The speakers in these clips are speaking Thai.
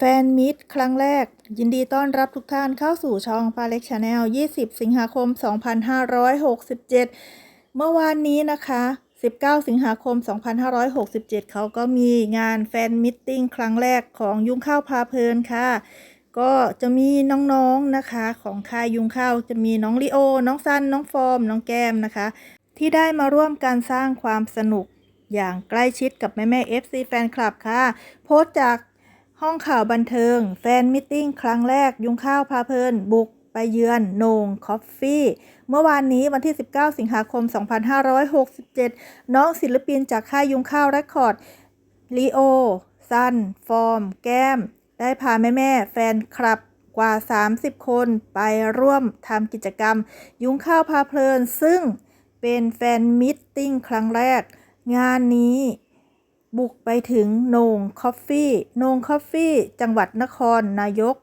แฟนมิตรครั้งแรก ยินดีต้อนรับทุกท่านเข้าสู่ช่องปาเล็กชาแนล 20 สิงหาคม 2567 เมื่อวานนี้นะคะ 19 สิงหาคม 2567 เขาก็มีงานแฟนมิตติ้งครั้งแรกของยุ้งข้าวพาเพลินค่ะ ก็จะมีน้องๆนะคะ ของค่ายยุงข้าวจะมีน้องลิโอ น้องซัน น้องฟอร์ม น้องแก้มนะคะ ที่ได้มาร่วมการสร้างความสนุกอย่างใกล้ชิดกับแม่แม่ FC แฟนคลับค่ะ โพสต์จาก ห้องข่าวบันเทิง แฟนมิทติ้งครั้งแรกยุงข้าวพาเพลิน บุกไปเยือนโหนงคอฟฟี่ เมื่อวานนี้วันที่ 19 สิงหาคม 2567 น้องศิลปินจากค่ายยุงข้าวเรคคอร์ดลีโอซัน ฟอร์ม แก้ม ได้พาแม่แม่แฟนคลับกว่า 30 คนไปร่วมทำกิจกรรม ยุงข้าวพาเพลิน ซึ่งเป็นแฟนมิทติ้งครั้งแรก งานนี้ บุกไปถึงโหนงคอฟฟี่โหนงคอฟฟี่ จังหวัดนครนายก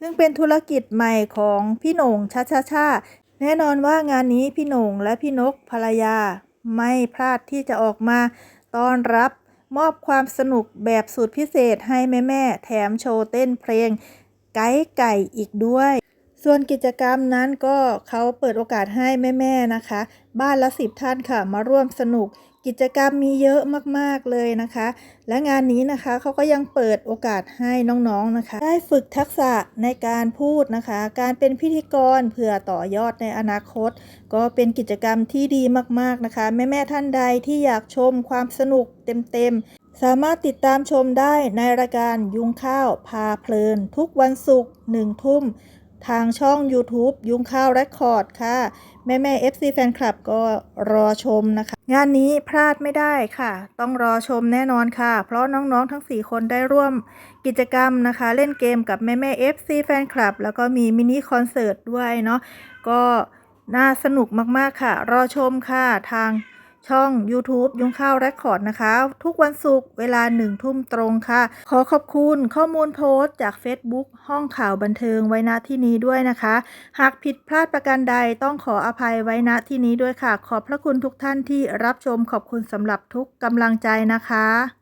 ซึ่งเป็นธุรกิจใหม่ของพี่โหนงชาชาชาแน่นอนว่างานนี้พี่โหนงและพี่นกภรรยา ไม่พลาดที่จะออกมาต้อนรับมอบความสนุกแบบสุดพิเศษให้แม่ๆแถมโชว์เต้นเพลง ไก่ไก่อีกด้วย ส่วนกิจกรรมนั้นก็เขาเปิดโอกาสให้แม่ๆนะคะ บ้านละสิบท่านค่ะ มาร่วมสนุก กิจกรรมมีเยอะมากๆเลยนะคะ และงานนี้นะคะเขาก็ยังเปิดโอกาสให้น้องๆนะคะ ได้ฝึกทักษะในการพูดนะคะ การเป็นพิธีกรเพื่อต่อยอดในอนาคต ก็เป็นกิจกรรมที่ดีมากๆนะคะ แม่ๆท่านใดที่อยากชมความสนุกเต็มๆสามารถติดตามชมได้ในรายการยุงข้าวพาเพลิน ทุกวันศุกร์หนึ่งทุ่ม ทางช่อง YouTube ยุงข้าวเรคคอร์ดค่ะ แม่แม่ FC แฟนคลับก็รอชมนะคะ งานนี้พลาดไม่ได้ค่ะ ต้องรอชมแน่นอนค่ะ เพราะน้องๆทั้ง 4 คนได้ร่วมกิจกรรมนะคะ เล่นเกมกับแม่แม่ FC แฟนคลับ แล้วก็มีมินิคอนเสิร์ตด้วยเนาะก็น่าสนุกมากๆค่ะ รอชมค่ะทาง ช่อง YouTube ยุงข้าวแรคคอร์ดนะคะ ทุกวันศุกร์เวลาหนึ่งทุ่มตรงค่ะ ขอขอบคุณข้อมูลโพสต์จาก Facebook ห้องข่าวบันเทิงไว้ณที่นี้ด้วยนะคะ หากผิดพลาดประการใดต้องขออภัยไว้ณที่นี้ด้วยค่ะ ขอบพระคุณทุกท่านที่รับชมขอบคุณสำหรับทุกกำลังใจนะคะ